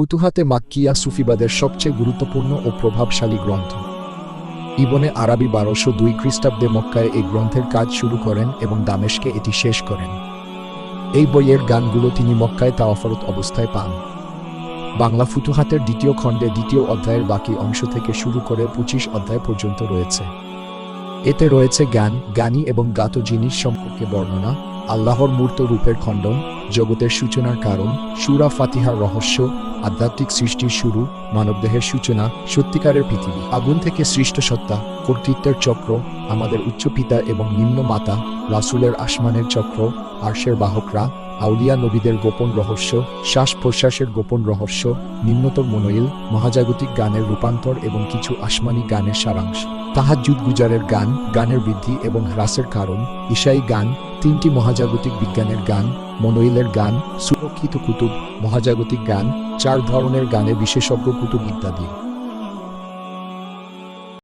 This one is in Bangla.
ফুতুহাতে মাক্কিয়া সুফিবাদের সবচেয়ে গুরুত্বপূর্ণ ও প্রভাবশালী গ্রন্থ। ইবনে আরবি বারোশো দুই খ্রিস্টাব্দে মক্কায় এই গ্রন্থের কাজ শুরু করেন এবং দামেশকে এটি শেষ করেন। এই বইয়ের গানগুলো তিনি মক্কায় তা অফরত অবস্থায় পান। বাংলা ফুতুহাতের দ্বিতীয় খণ্ডে দ্বিতীয় অধ্যায়ের বাকি অংশ থেকে শুরু করে পঁচিশ অধ্যায় পর্যন্ত রয়েছে। এতে রয়েছে জ্ঞান, জ্ঞানী এবং গাত জিনিস সম্পর্কে বর্ণনা, আল্লাহর মূর্ত রূপের খণ্ডন জগতের সূচনার কারণ, সুরা ফাতিহার রহস্য, আধ্যাত্মিক সৃষ্টির শুরু, মানবদেহের সূচনা, সত্যিকারের পৃথিবী। আগুন থেকে সৃষ্ট সত্তা, কর্তৃত্বের চক্র, আমাদের উচ্চ পিতা এবং নিম্ন মাতা, রাসুলের আসমানের চক্র, আর্শের বাহকরা আউলিয়া নবীদের গোপন রহস্য, শ্বাস প্রশ্বাসের গোপন রহস্য, নিম্নতর মনোইল, মহাজাগতিক গানের রূপান্তর এবং কিছু আসমানি গানের সারাংশ। তাহাজুদ গুজারের গান, গানের বৃদ্ধি এবং হ্রাসের কারণ, ঈশাই গান, তিনটি মহাজাগতিক বিজ্ঞানের গান, মনোইলের গান, সুরক্ষিত কুতুব, মহাজাগতিক গান, চার ধরনের গানে বিশেষজ্ঞ কুতুব ইত্যাদি।